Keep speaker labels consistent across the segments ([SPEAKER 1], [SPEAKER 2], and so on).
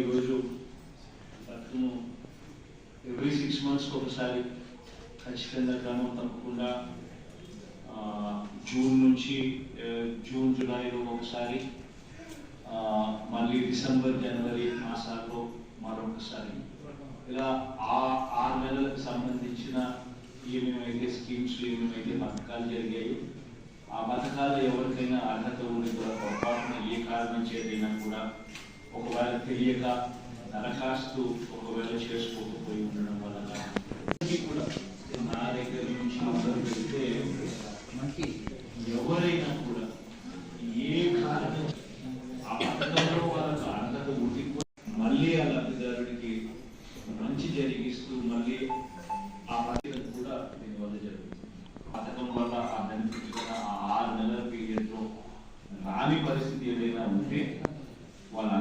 [SPEAKER 1] ఈరోజు every six మంత్స్కి ఒకసారి ఖచ్చితంగా క్రమం తప్పకుండా జూన్ నుంచి జూన్ జూలైలో ఒకసారి మళ్ళీ డిసెంబర్ జనవరి మాసాల్లో మరొకసారి. ఇలా ఆ ఆరు నెలలకు సంబంధించిన ఏమేమైతే స్కీమ్స్ ఏమేమైతే పథకాలు జరిగాయి ఆ పథకాలు ఎవరికైనా అర్హత ఉండే కూడా పొరపాటున ఏ కారణం చేయదైనా కూడా ఒకవేళ తెలియక దరఖాస్తు ఒకవేళ చేసుకోకపోయి ఉండడం వల్ల కానీ కూడా నా దగ్గర నుంచి మొదలు పెడితే ఎవరైనా కూడా ఏ కారణం ఆ పథకంలో వాళ్ళకు అర్హత ఉండి మళ్ళీ ఆ లబ్ధిదారుడికి మంచి జరిగిస్తూ మళ్ళీ ఆ పథకం కూడా దీనివల్ల జరుగుతుంది. పథకం వల్ల ఆ బెనిఫిట్ ఆ ఆరు నెలల పీరియడ్ రాని పరిస్థితి ఏదైనా ఉంటే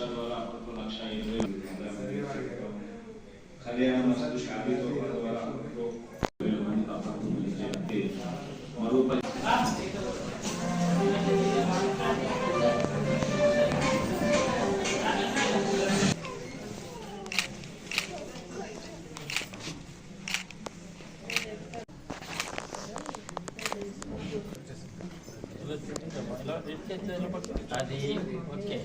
[SPEAKER 1] वर्षाद्वारा आपण तो लक्ष खाली मस्त शादी द्वारा आपण
[SPEAKER 2] అది ఓకే.